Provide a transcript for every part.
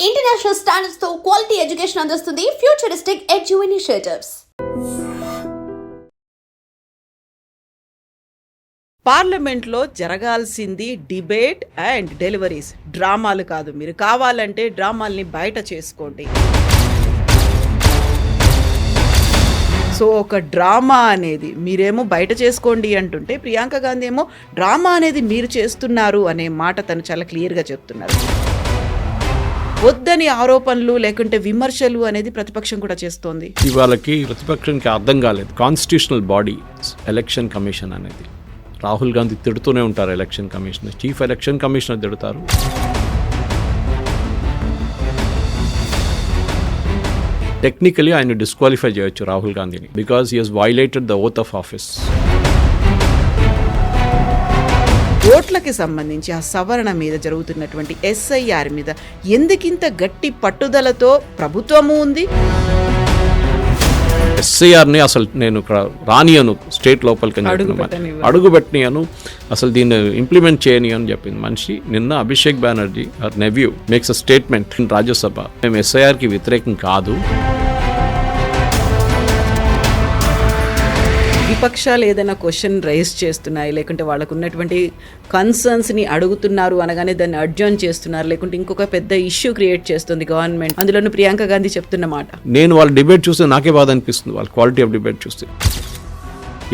International స్టాండర్డ్స్తో quality education అందిస్తుంది futuristic edu initiatives పార్లమెంట్లో జరగాల్సింది డిబేట్ అండ్ డెలివరీస్. డ్రామాలు కాదు మీరు కావాలంటే డ్రామాల్ని బయట చేసుకోండి. సో ఒక డ్రామా అనేది మీరేమో బయట చేసుకోండి అంటుంటే ప్రియాంక గాంధీ ఏమో డ్రామా అనేది మీరు చేస్తున్నారు అనే మాట తను చాలా క్లియర్గా చెప్తున్నారు. వద్దని ఆరోపణలు లేకుంటే విమర్శలు అనేది ప్రతిపక్షం కూడా చేస్తోంది. ఇవాళకి ప్రతిపక్షానికి అర్థం కాలేదు. కాన్స్టిట్యూషనల్ బాడీ ఎలక్షన్ కమిషన్ అనేది. రాహుల్ గాంధీ తిడుతూనే ఉంటారు election commissioner chief election commissioner తిడతారు. టెక్నికలీ ఆయన డిస్క్వాలిఫై చేయొచ్చు రాహుల్ గాంధీని. Because he has violated the oath of office. ఓట్లకి సంబంధించి ఆ సవరణ మీద జరుగుతున్నటువంటి ఎస్ఐఆర్ మీద ఎందుకింత గట్టి పట్టుదలతో ప్రభుత్వము ఉంది? ఎస్ఐఆర్ని అసలు నేను ఇక్కడ రానియను స్టేట్ లోపలికి అని అడుగు చెప్పిన పెట్టనివ్వను. అడుగు పెట్టనియను అసలు దీన్ని ఇంప్లిమెంట్ చేయని అని చెప్పింది మనిషి నిన్న Abhishek Banerjee are nephew makes a statement in Rajya Sabha. మేము ఎస్ఐఆర్కి వ్యతిరేకం కాదు. విపక్షాలు ఏదైనా క్వశ్చన్ రైజ్ చేస్తున్నాయి లేకుంటే వాళ్ళకు ఉన్నటువంటి కన్సర్న్స్ని అడుగుతున్నారు అనగానే దాన్ని అడ్జర్న్ చేస్తున్నారు లేకుంటే ఇంకొక పెద్ద ఇష్యూ క్రియేట్ చేస్తుంది గవర్నమెంట్ అందులోనూ ప్రియాంక గాంధీ చెప్తున్న మాట. నేను వాళ్ళ డిబేట్ చూస్తే నాకే బాధ అనిపిస్తుంది వాళ్ళ క్వాలిటీ ఆఫ్ డిబేట్ చూస్తే.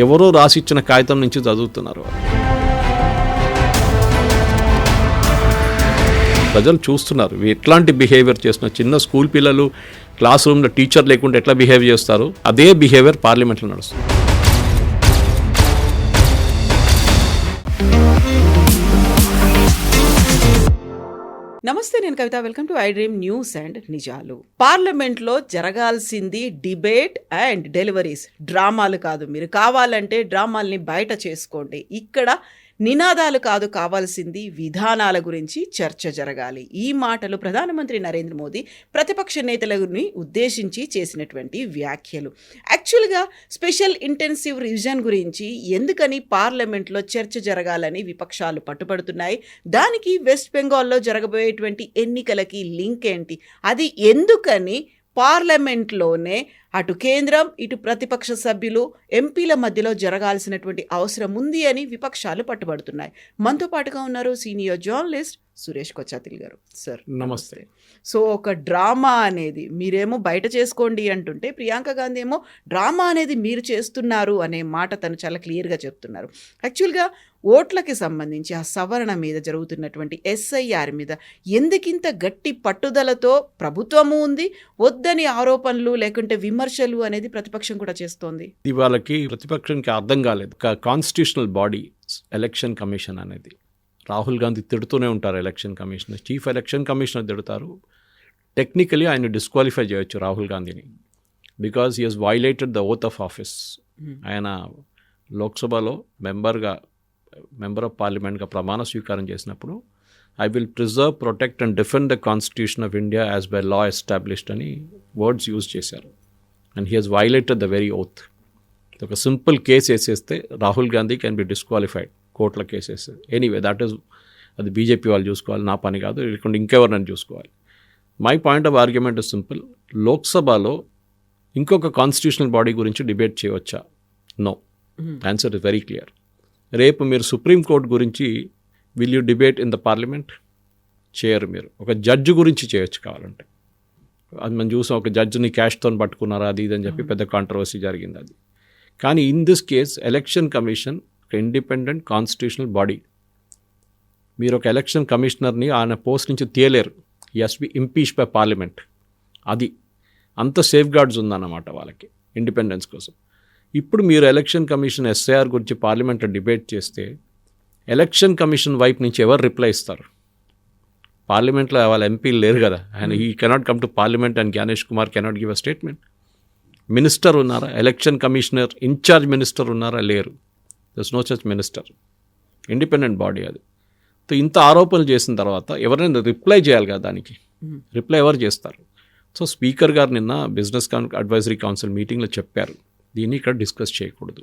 ఎవరో రాసిచ్చిన కాగితం నుంచి చదువుతున్నారు ప్రజలు చూస్తున్నారు ఎట్లాంటి బిహేవియర్ చేస్తున్నారు చిన్న స్కూల్ పిల్లలు క్లాస్ రూమ్లో టీచర్ లేకుండా ఎట్లా బిహేవ్ చేస్తారు? అదే బిహేవియర్ పార్లమెంట్లో నడుస్తుంది. నమస్తే నేను Kavitha. Welcome to I dream news and నిజాలు. పార్లమెంట్లో జరగాల్సింది డిబేట్ అండ్ డెలివరీస్. డ్రామాలు కాదు. మీరు కావాలంటే డ్రామాల్ని బయట చేసుకోండి. ఇక్కడ నినాదాలు కాదు కావాల్సింది విధానాల గురించి చర్చ జరగాలి. ఈ మాటలు ప్రధానమంత్రి నరేంద్ర మోదీ ప్రతిపక్ష నేతలని ఉద్దేశించి చేసినటువంటి వ్యాఖ్యలు. యాక్చువల్గా స్పెషల్ ఇంటెన్సివ్ రివిజన్ గురించి ఎందుకని పార్లమెంట్లో చర్చ జరగాలని విపక్షాలు పట్టుపడుతున్నాయి దానికి వెస్ట్ బెంగాల్లో జరగబోయేటువంటి ఎన్నికలకి లింక్ ఏంటి? అది ఎందుకని పార్లమెంట్లోనే అటు కేంద్రం ఇటు ప్రతిపక్ష సభ్యులు ఎంపీల మధ్యలో జరగాల్సినటువంటి అవసరం ఉంది అని విపక్షాలు పట్టుబడుతున్నాయి. మనతో పాటుగా ఉన్నారు సీనియర్ జర్నలిస్ట్ సురేష్ కొచ్చాతిల్ గారు. సార్ నమస్తే. సో ఒక డ్రామా అనేది మీరేమో బయట చేసుకోండి అంటుంటే ప్రియాంక గాంధీ ఏమో డ్రామా అనేది మీరు చేస్తున్నారు అనే మాట తను చాలా క్లియర్గా చెప్తున్నారు. యాక్చువల్గా ఓట్లకి సంబంధించి ఆ సవరణ మీద జరుగుతున్నటువంటి ఎస్ఐఆర్ మీద ఎందుకింత గట్టి పట్టుదలతో ప్రభుత్వము ఉంది వద్దని ఆరోపణలు లేకుంటే విమర్శలు అనేది ప్రతిపక్షం కూడా చేస్తోంది? ఇవాళకి ప్రతిపక్షానికి అర్థం కాలేదు. కాన్స్టిట్యూషనల్ బాడీ ఎలక్షన్ కమిషన్ అనేది. రాహుల్ గాంధీ తిడుతూనే ఉంటారు election commissioner chief election commissioner తిడతారు. టెక్నికలీ ఆయన డిస్క్వాలిఫై చేయొచ్చు రాహుల్ గాంధీని. Because he has violated the oath of office ఆయన లోక్సభలో మెంబర్గా మెంబర్ ఆఫ్ పార్లమెంట్గా ప్రమాణ స్వీకారం చేసినప్పుడు I will preserve protect and defend the constitution of India as by law established అని వర్డ్స్ యూజ్ చేశారు. And he has violated the very oath ఒక సింపుల్ కేసు వేసేస్తే Rahul Gandhi can be disqualified కోర్టుల cases anyway that is అది BJP వాళ్ళు చూసుకోవాలి నా పని కాదు లేకుంటే ఇంకెవరినైనా చూసుకోవాలి. My point of argument is simple లోక్సభలో ఇంకొక కాన్స్టిట్యూషనల్ బాడీ గురించి డిబేట్ చేయవచ్చా? No answer is very clear రేపు మీరు సుప్రీంకోర్టు గురించి will you debate in the parliament? చేయరు మీరు. ఒక జడ్జి గురించి చేయొచ్చు కావాలంటే. అది మనం చూసాం ఒక జడ్జిని క్యాష్తో పట్టుకున్నారా అది ఇది అని చెప్పి పెద్ద కాంట్రవర్సీ జరిగింది అది. కానీ in this case election commission ఒక ఇండిపెండెంట్ కాన్స్టిట్యూషనల్ బాడీ మీరు ఒక ఎలక్షన్ కమిషనర్ని ఆయన పోస్ట్ నుంచి తీయలేరు has be impeach by parliament అది. అంత సేఫ్ గార్డ్స్ ఉందన్నమాట వాళ్ళకి ఇండిపెండెన్స్ కోసం. ఇప్పుడు మీరు ఎలక్షన్ కమిషన్ ఎస్ఐఆర్ గురించి పార్లమెంట్లో డిబేట్ చేస్తే ఎలక్షన్ కమిషన్ వైపు నుంచి ఎవరు రిప్లై ఇస్తారు? పార్లమెంట్లో వాళ్ళ ఎంపీలు లేరు కదా. ఆయన ఈ cannot come to parliament and Gyanesh Kumar cannot give a statement minister ఉన్నారా? ఎలక్షన్ కమిషనర్ ఇన్ఛార్జ్ మినిస్టర్ ఉన్నారా? లేరు. Thus no such minister independent body అది. సో ఇంత ఆరోపణలు చేసిన తర్వాత ఎవరైనా రిప్లై చేయాలి కదా దానికి. రిప్లై ఎవరు చేస్తారు? సో స్పీకర్ గారు నిన్న బిజినెస్ అడ్వైజరీ కౌన్సిల్ మీటింగ్లో చెప్పారు. దీన్ని ఇక్కడ డిస్కస్ చేయకూడదు.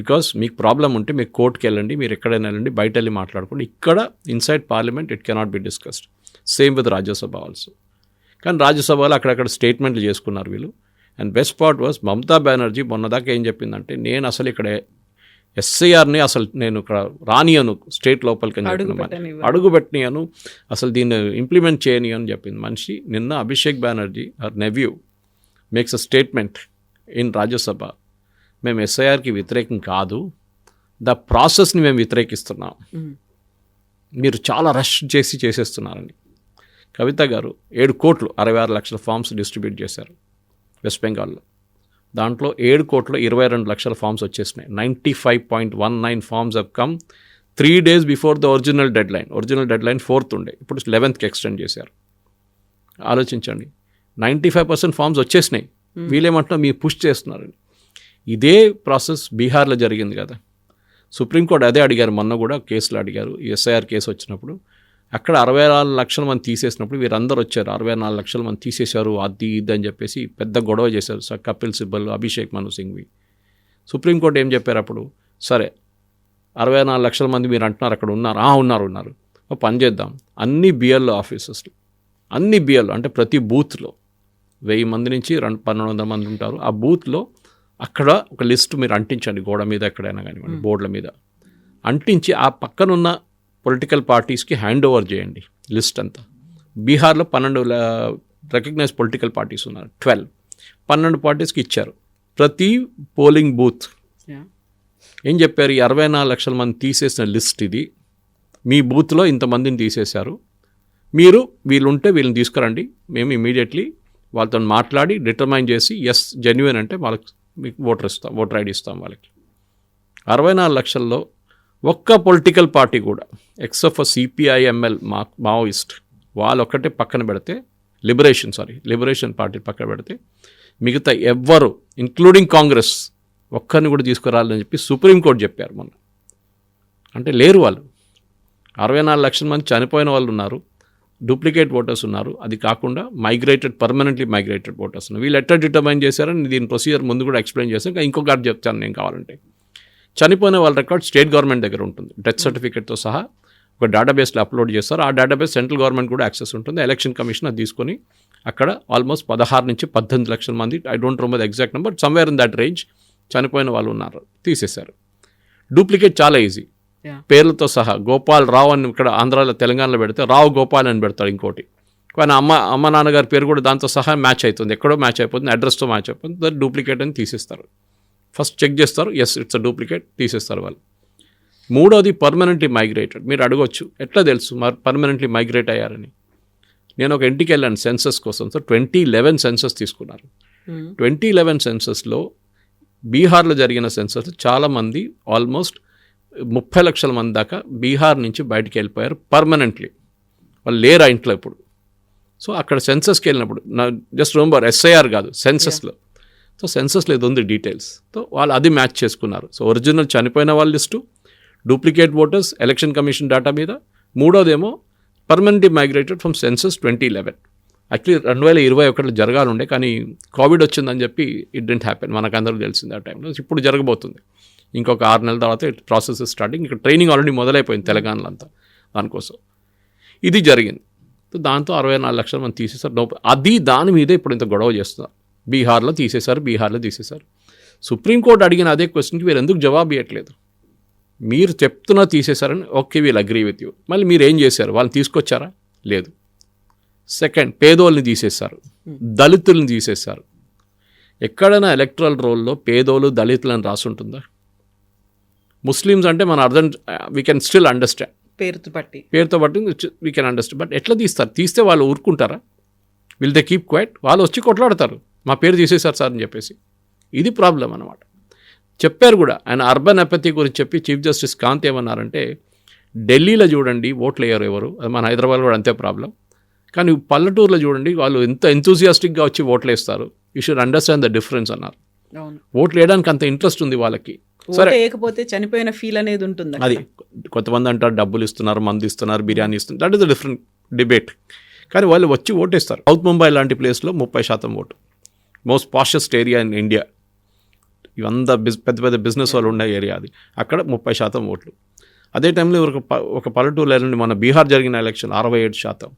బికాస్ మీకు ప్రాబ్లం ఉంటే మీకు కోర్టుకి వెళ్ళండి మీరు ఎక్కడైనా వెళ్ళండి బయట వెళ్ళి మాట్లాడుకోండి. ఇక్కడ inside parliament it cannot be discussed same with Rajya Sabha also కానీ రాజ్యసభలో అక్కడక్కడ స్టేట్మెంట్లు చేసుకున్నారు వీళ్ళు. And best part was Mamata Banerjee మొన్నదాకా ఏం చెప్పిందంటే నేను అసలు ఇక్కడ ఎస్ఐఆర్ని అసలు నేను ఇక్కడ రానియను స్టేట్ లోపలికి అని అడుగు చెప్పిన మాట. పెట్టనివ్వను. అడుగు పెట్టనియను అసలు దీన్ని ఇంప్లిమెంట్ చేయని అని చెప్పింది మనిషి నిన్న Abhishek Banerjee are nephew makes a statement in Rajya Sabha. మేము ఎస్ఐఆర్కి వ్యతిరేకం కాదు. ద ప్రాసెస్ని మేము వ్యతిరేకిస్తున్నాం. మీరు చాలా రష్ చేసి చేసేస్తున్నారని. కవిత గారు ఏడు కోట్లు అరవై ఆరు లక్షల ఫామ్స్ డిస్ట్రిబ్యూట్ చేశారు వెస్ట్ బెంగాల్లో. దాంట్లో ఏడు కోట్ల ఇరవై రెండు లక్షల ఫామ్స్ వచ్చేసినాయి. Ninety five point one nine forms have come three days before the original deadline original deadline fourth ఉండే. ఇప్పుడు లెవెన్త్కి ఎక్స్టెండ్ చేశారు. ఆలోచించండి. నైంటీ ఫైవ్ పర్సెంట్ ఫామ్స్ వచ్చేసినాయి. వీళ్ళేమంటున్నా మీరు పుష్ చేస్తున్నారని. ఇదే ప్రాసెస్ బీహార్లో జరిగింది కదా. సుప్రీంకోర్టు అదే అడిగారు మొన్న కూడా కేసులు అడిగారు. ఎస్ఐఆర్ కేసు వచ్చినప్పుడు అక్కడ అరవై నాలుగు లక్షల మంది తీసేసినప్పుడు వీరందరూ వచ్చారు. అరవై నాలుగు లక్షల మంది తీసేశారు అది ఇది అని చెప్పేసి పెద్ద గొడవ చేశారు. Sir Kapil Sibal Abhishek Manu Singhvi. Supreme Court ఏం చెప్పారు అప్పుడు? సరే అరవై నాలుగు లక్షల మంది మీరు అంటున్నారు అక్కడ ఉన్నారు. ఆ, ఉన్నారు ఉన్నారు. పని చేద్దాం. అన్ని బిఎల్ ఆఫీసెస్లో అన్ని బిఎల్ అంటే ప్రతి బూత్లో వెయ్యి మంది నుంచి రెండు పన్నెండు వందల మంది ఉంటారు. ఆ బూత్లో అక్కడ ఒక లిస్ట్ మీరు అంటించండి. గోడ మీద ఎక్కడైనా కానివ్వండి బోర్డుల మీద. అంటించి ఆ పక్కనున్న పొలిటికల్ పార్టీస్కి హ్యాండ్ ఓవర్ చేయండి లిస్ట్ అంతా. బీహార్లో పన్నెండు రికగ్నైజ్ పొలిటికల్ పార్టీస్ ఉన్నారు. ట్వెల్వ్. పన్నెండు పార్టీస్కి ఇచ్చారు. ప్రతి పోలింగ్ బూత్ ఏం చెప్పారు? అరవై నాలుగు లక్షల మంది తీసేసిన లిస్ట్ ఇది. మీ బూత్లో ఇంతమందిని తీసేశారు. మీరు వీళ్ళుంటే వీళ్ళని తీసుకురండి. మేము ఇమీడియట్లీ వాళ్ళతో మాట్లాడి డిటర్మైన్ చేసి ఎస్ జెన్యున్ అంటే వాళ్ళకి మీకు ఓటర్ ఇస్తాం ఓటర్ ఐడి ఇస్తాం వాళ్ళకి. అరవై నాలుగు లక్షల్లో ఒక్క పొలిటికల్ పార్టీ కూడా ఎక్సెప్ట్ సిపిఐఎంఎల్ మా మావోయిస్ట్ వాళ్ళు ఒక్కటే పక్కన పెడితే లిబరేషన్ సారీ లిబరేషన్ పార్టీ పక్కన పెడితే మిగతా ఎవ్వరు ఇంక్లూడింగ్ కాంగ్రెస్ ఒక్కరిని కూడా తీసుకురాలని చెప్పి సుప్రీంకోర్టు చెప్పారు మొన్న. అంటే లేరు వాళ్ళు. అరవై నాలుగు లక్షల మంది చనిపోయిన వాళ్ళు ఉన్నారు. డూప్లికేట్ ఓటర్స్ ఉన్నారు. అది కాకుండా మైగ్రేటెడ్ పర్మనెంట్లీ మైగ్రేటెడ్ ఓటర్స్ ఉన్నారు. వీళ్ళు ఎట్లా డిటర్మైన్ చేశారని దీని ప్రొసీజర్ ముందు కూడా ఎక్స్ప్లెయిన్ చేశాను ఇంకా ఇంకొకటి చెప్తాను నేను కావాలంటే. చనిపోయిన వాళ్ళ రికార్డ్ స్టేట్ గవర్నమెంట్ దగ్గర ఉంటుంది. డెత్ సర్టిఫికేట్తో సహా ఒక డేటాబేస్లో అప్లోడ్ చేస్తారు. ఆ డేటాబేస్ సెంట్రల్ గవర్నమెంట్ కూడా యాక్సెస్ ఉంటుంది. ఎలక్షన్ కమిషన్ అది తీసుకొని అక్కడ ఆల్మోస్ట్ పదహారు నుంచి పద్దెనిమిది లక్షల మంది I don't remember exact number somewhere in that range చనిపోయిన వాళ్ళు ఉన్నారు. తీసేశారు. డూప్లికేట్ చాలా ఈజీ. పేర్లతో సహా గోపాల్ రావు అని ఇక్కడ ఆంధ్రాలో తెలంగాణలో పెడితే రావు గోపాల్ అని పెడతాడు ఇంకోటి. కానీ అమ్మ అమ్మ నాన్నగారి పేరు కూడా దాంతో సహా మ్యాచ్ అవుతుంది ఎక్కడో మ్యాచ్ అయిపోతుంది అడ్రస్తో మ్యాచ్ అయిపోతుంది. దాన్ని డూప్లికేట్ అని తీసేస్తారు. ఫస్ట్ చెక్ చేస్తారు ఎస్ ఇట్స్ అ డూప్లికేట్ తీసేస్తారు వాళ్ళు. మూడోది పర్మనెంట్లీ మైగ్రేటెడ్ మీరు అడగొచ్చు ఎట్లా తెలుసు మరి పర్మనెంట్లీ మైగ్రేట్ అయ్యారని? నేను ఒక ఇంటికి వెళ్ళాను సెన్సస్ కోసం. సో ట్వంటీ లెవెన్ సెన్సస్ తీసుకున్నారు. ట్వంటీ లెవెన్ సెన్సస్లో బీహార్లో జరిగిన సెన్సస్ చాలామంది ఆల్మోస్ట్ ముప్పై లక్షల మంది దాకా బీహార్ నుంచి బయటికి వెళ్ళిపోయారు పర్మనెంట్లీ. వాళ్ళు లేరు ఆ ఇంట్లో ఇప్పుడు? సో అక్కడ సెన్సస్కి వెళ్ళినప్పుడు నా జస్ట్ రిమెంబర్ ఎస్ఐఆర్ కాదు సెన్సస్లో. సో సెన్సస్లో ఇది ఉంది డీటెయిల్స్. సో వాళ్ళు అది మ్యాచ్ చేసుకున్నారు. సో ఒరిజినల్ చనిపోయిన వాళ్ళ list duplicate voters election commission data మీద. మూడోదేమో permanently migrated from census twenty eleven. Actually రెండు వేల ఇరవై ఒకటిలో జరగాలండే కానీ కోవిడ్ వచ్చిందని చెప్పి ఇట్ డెంట్ హ్యాపెన్. మనకందరూ తెలిసింది ఆ టైంలో. ఇప్పుడు జరగబోతుంది. ఇంకొక ఆరు నెలల తర్వాత ప్రాసెస్ స్టార్టింగ్. ఇక్కడ ట్రైనింగ్ ఆల్రెడీ మొదలైపోయింది తెలంగాణలో అంతా దానికోసం. ఇది జరిగింది. దాంతో అరవై నాలుగు లక్షలు మనం తీసేసారు నో అది దాని మీదే ఇప్పుడు ఇంత గొడవ చేస్తున్నారు. బీహార్లో తీసేశారు బీహార్లో తీసేశారు. సుప్రీంకోర్టు అడిగిన అదే క్వశ్చన్కి వీరు ఎందుకు జవాబు ఇవ్వట్లేదు మీరు చెప్తున్నా తీసేశారని ఓకే వీళ్ళు అగ్రీ విత్ యూ. మళ్ళీ మీరు ఏం చేశారు? వాళ్ళని తీసుకొచ్చారా? లేదు. సెకండ్ పేదోళ్ళని తీసేశారు. దళితుల్ని తీసేశారు. ఎక్కడైనా ఎలక్ట్రల్ రోల్లో పేదోళ్ళు దళితులను రాసుంటుందా? ముస్లిమ్స్ అంటే మన అర్థం వీ కెన్ స్టిల్ అండర్స్టాండ్ పేరుతో పట్టి పేరుతో పట్టి వీ కెన్ అండర్స్టాండ్ బట్ ఎట్లా తీస్తారు? తీస్తే వాళ్ళు ఊరుకుంటారా? విల్ దే కీప్ క్వైట్ వాళ్ళు వచ్చి కొట్లాడతారు. మా పేరు తీసేశారు సార్ అని చెప్పేసి. ఇది ప్రాబ్లం అనమాట చెప్పారు కూడా ఆయన అర్బన్ అపతి గురించి చెప్పి చీఫ్ జస్టిస్ కాంత్ ఏమన్నారంటే ఢిల్లీలో చూడండి ఓట్లు వేయరు ఎవరు. అది మన హైదరాబాద్ కూడా అంతే ప్రాబ్లం కానీ పల్లెటూరులో చూడండి వాళ్ళు ఎంత ఎంతూజియాస్టిక్గా వచ్చి ఓట్లు వేస్తారు. You should understand the difference అన్నారు. ఓట్లు వేయడానికి అంత ఇంట్రెస్ట్ ఉంది వాళ్ళకి. ఓటు వేయకపోతే చనిపోయిన ఫీల్ అనేది ఉంటుంది. అది కొంతమంది అంటారు డబ్బులు ఇస్తున్నారు మందు ఇస్తున్నారు బిర్యానీ ఇస్తున్నారు. That is the different debate కానీ వాళ్ళు వచ్చి ఓటేస్తారు. సౌత్ ముంబై లాంటి ప్లేస్లో ముప్పై శాతం vote. Most poshest area in India ఇవంతా బిజ్ పెద్ద పెద్ద బిజినెస్ వాళ్ళు ఉండే ఏరియా అది. అక్కడ ముప్పై శాతం ఓట్లు. అదే టైంలో ఒక ఒక పల్లెటూరు నుండి మన బీహార్ జరిగిన ఎలక్షన్ అరవై ఏడు శాతం.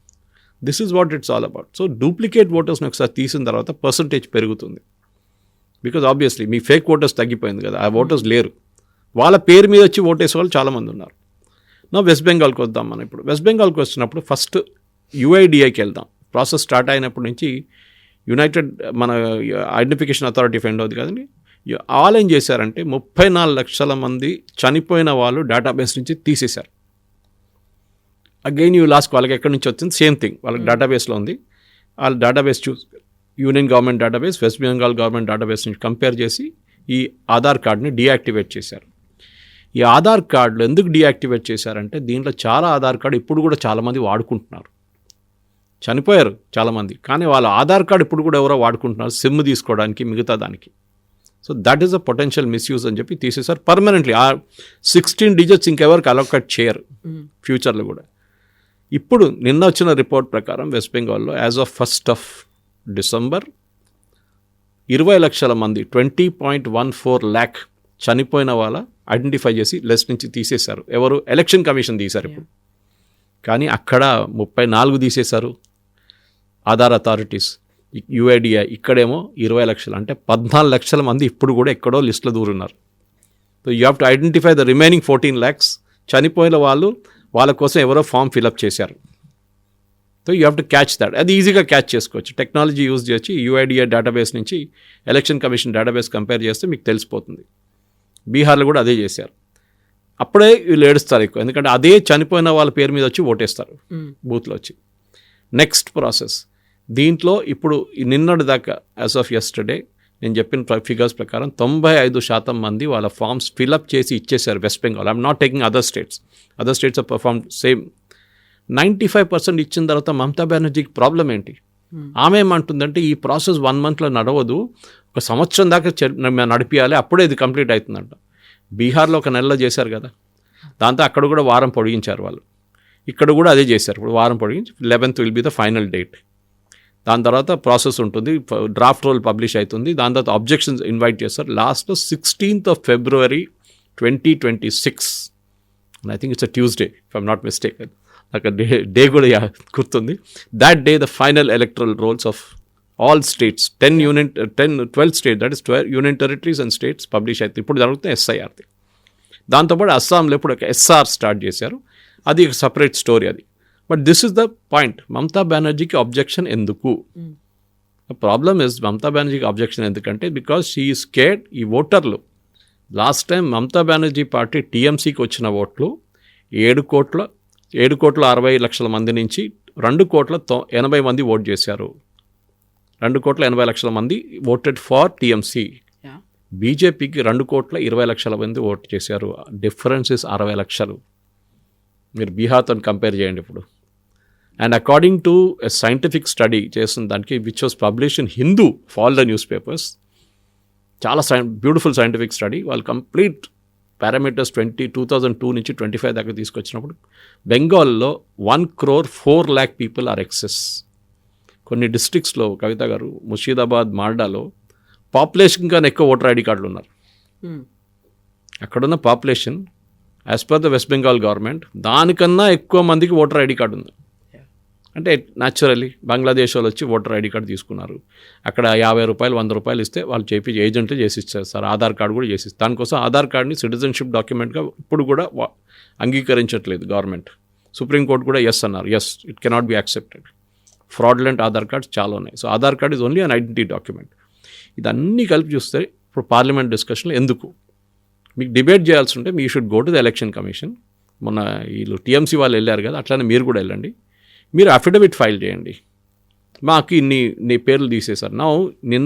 This is what it's all about so duplicate ఓటర్స్ని ఒకసారి తీసిన తర్వాత పర్సంటేజ్ పెరుగుతుంది. బికాజ్ ఆబ్వియస్లీ మీ ఫేక్ ఓటర్స్ తగ్గిపోయింది కదా ఆ ఓటర్స్ లేరు. వాళ్ళ పేరు మీద వచ్చి ఓటేసే వాళ్ళు చాలామంది ఉన్నారు. నా వెస్ట్ బెంగాల్కి వద్దాం మనం ఇప్పుడు. వెస్ట్ బెంగాల్కి వచ్చినప్పుడు ఫస్ట్ యుఐడిఐకి వెళ్దాం. ప్రాసెస్ స్టార్ట్ అయినప్పటి నుంచి యునైటెడ్ మన ఐడెంటిఫికేషన్ అథారిటీ ఫెండ్ అవుతుంది కదండి. వాళ్ళు ఏం చేశారంటే ముప్పై నాలుగు లక్షల మంది చనిపోయిన వాళ్ళు డేటాబేస్ నుంచి తీసేశారు. అగైన్ యూ లాస్ట్ వాళ్ళకి ఎక్కడి నుంచి వచ్చింది? సేమ్ థింగ్ వాళ్ళకి డేటాబేస్లో ఉంది. వాళ్ళ డేటాబేస్ చూ union government database West Bengal government database నుంచి కంపేర్ చేసి ఈ ఆధార్ కార్డ్ని డీయాక్టివేట్ చేశారు. ఈ ఆధార్ కార్డులు ఎందుకు డీయాక్టివేట్ చేశారంటే దీంట్లో చాలా ఆధార్ కార్డు ఇప్పుడు కూడా చాలామంది వాడుకుంటున్నారు. చనిపోయారు చాలామంది కానీ వాళ్ళ ఆధార్ కార్డు ఇప్పుడు కూడా ఎవరో వాడుకుంటున్నారు సిమ్ తీసుకోవడానికి మిగతా దానికి. So that is a potential misuse అని చెప్పి తీసేశారు పర్మనెంట్లీ ఆ సిక్స్టీన్ డిజిట్స్ ఇంకెవరికి అలొకేట్ చేయరు ఫ్యూచర్లో కూడా. ఇప్పుడు నిన్న వచ్చిన రిపోర్ట్ ప్రకారం వెస్ట్ బెంగాల్లో as of first of December. ఇరవై లక్షల మంది twenty point one four lakh చనిపోయిన వాళ్ళ ఐడెంటిఫై చేసి లిస్ట్ నుంచి తీసేశారు. ఎవరు? ఎలక్షన్ కమిషన్ తీశారు ఇప్పుడు. కానీ అక్కడ ముప్పై నాలుగు తీసేశారు ఆధార్ అథారిటీస్. యుఐడిఐ ఇక్కడేమో ఇరవై లక్షలు అంటే పద్నాలుగు లక్షల మంది ఇప్పుడు కూడా ఎక్కడో లిస్టులో దూరున్నారు. So you have to identify the remaining fourteen lakhs చనిపోయిన వాళ్ళు వాళ్ళ కోసం ఎవరో ఫామ్ ఫిలప్ చేశారు. So you have to catch that అది ఈజీగా క్యాచ్ చేసుకోవచ్చు. టెక్నాలజీ యూజ్ చేసి యూఐడిఐ డేటాబేస్ నుంచి ఎలక్షన్ కమిషన్ డేటాబేస్ కంపేర్ చేస్తే మీకు తెలిసిపోతుంది. బీహార్లో కూడా అదే చేశారు. అప్పుడే వీళ్ళు ఏడుస్తారు ఎక్కువ. ఎందుకంటే అదే చనిపోయిన వాళ్ళ పేరు మీద వచ్చి ఓటేస్తారు బూత్లో వచ్చి. నెక్స్ట్ ప్రాసెస్ దీంట్లో ఇప్పుడు నిన్నటి దాకా యాజ్ ఆఫ్ ఎస్టర్డే నేను చెప్పిన ఫిగర్స్ ప్రకారం తొంభై ఐదు శాతం మంది వాళ్ళ ఫామ్స్ ఫిలప్ చేసి ఇచ్చేశారు West Bengal I'm not taking other states other states are perform same ninety five percent ఇచ్చిన తర్వాత మమతా బెనర్జీకి ప్రాబ్లం ఏంటి? ఆమె ఏమంటుందంటే ఈ ప్రాసెస్ వన్ మంత్లో నడవదు ఒక సంవత్సరం దాకా నడిపియాలి అప్పుడే ఇది కంప్లీట్ అవుతుందంట. బీహార్లో ఒక నెలలో చేశారు కదా. దాంతో అక్కడ కూడా వారం పొడిగించారు వాళ్ళు. ఇక్కడ కూడా అదే చేశారు. ఇప్పుడు వారం పొడిగించి eleventh will be the final date. దాని తర్వాత ప్రాసెస్ ఉంటుంది డ్రాఫ్ట్ రోల్ పబ్లిష్ అవుతుంది. దాని తర్వాత అబ్జెక్షన్స్ ఇన్వైట్ చేస్తారు. Last sixteenth of February twenty twenty six. I think it's a Tuesday if I'm not mistake నాకు డే డే కూడా గుర్తుంది. That day the final electoral rolls of all states ten union ten twelve state that is twelve union territories and states publish అవుతుంది ఇప్పుడు జరుగుతుంది ఎస్ఐఆర్ది దాంతోపాటు అస్సాంలో ఇప్పుడు ఒక ఎస్ఆర్ స్టార్ట్ చేశారు. అది ఒక సపరేట్ స్టోరీ అది. But this is the point Mamata బెనర్జీకి objection ఎందుకు? ప్రాబ్లమ్ ఇస్ మమతా బెనర్జీకి అబ్జెక్షన్ ఎందుకంటే బికాస్ షీ ఈస్ కేర్డ్ ఈ ఓటర్లు. Last time Mamata Banerjee party టీఎంసీకి వచ్చిన ఓట్లు ఏడు కోట్ల ఏడు కోట్ల అరవై లక్షల మంది నుంచి రెండు కోట్ల తొ ఎనభై మంది ఓట్ చేశారు. రెండు కోట్ల ఎనభై లక్షల మంది ఓటెడ్ ఫార్ టీఎంసీ. బీజేపీకి రెండు కోట్ల ఇరవై లక్షల మంది ఓటు చేశారు. డిఫరెన్స్ ఇస్ అరవై లక్షలు. మీరు బీహార్తో కంపేర్ చేయండి ఇప్పుడు. And according to a scientific study చేసిన దానికి which was publish in Hindu for the newspapers చాలా సై బ్యూటిఫుల్ సైంటిఫిక్ స్టడీ వాళ్ళు complete parameters twenty two thousand two నుంచి ట్వంటీ ఫైవ్ దాకా తీసుకొచ్చినప్పుడు బెంగాల్లో one crore four lakh people are excess కొన్ని డిస్ట్రిక్ట్స్లో కవిత గారు ముషీదాబాద్ మాల్డాలో పాపులేషన్ కన్నా ఎక్కువ ఓటర్ ఐడి కార్డులు ఉన్నారు. అక్కడున్న population as per the West Bengal government దానికన్నా ఎక్కువ మందికి ఓటర్ ఐడి కార్డు ఉంది. అంటే న్యాచురలీ బంగ్లాదేశ్ వాళ్ళు వచ్చి ఓటర్ ఐడి కార్డు తీసుకున్నారు. అక్కడ యాభై రూపాయలు వంద రూపాయలు ఇస్తే వాళ్ళు చేపి ఏజెంట్లు చేసి ఇస్తారు సార్. ఆధార్ కార్డు కూడా చేసి ఇస్తారు. దానికోసం ఆధార్ కార్డ్ని సిటిజన్షిప్ డాక్యుమెంట్గా ఇప్పుడు కూడా అంగీకరించట్లేదు గవర్నమెంట్ సుప్రీంకోర్టు కూడా ఎస్ అన్నారు. Yes it cannot be accepted fraudulent Aadhaar cards చాలా ఉన్నాయి. So Aadhaar card is only an identity document ఇదన్నీ కలిపి చూస్తే ఇప్పుడు పార్లమెంట్ డిస్కషన్లో ఎందుకు? మీకు డిబేట్ చేయాల్సి ఉంటే మీ should go to the election commission మొన్న వీళ్ళు టీఎంసీ వాళ్ళు వెళ్ళారు కదా అట్లానే మీరు కూడా వెళ్ళండి. మీరు అఫిడవిట్ ఫైల్ చేయండి. మాకు ఇన్ని నీ పేర్లు తీసేశారు. నా నిన్న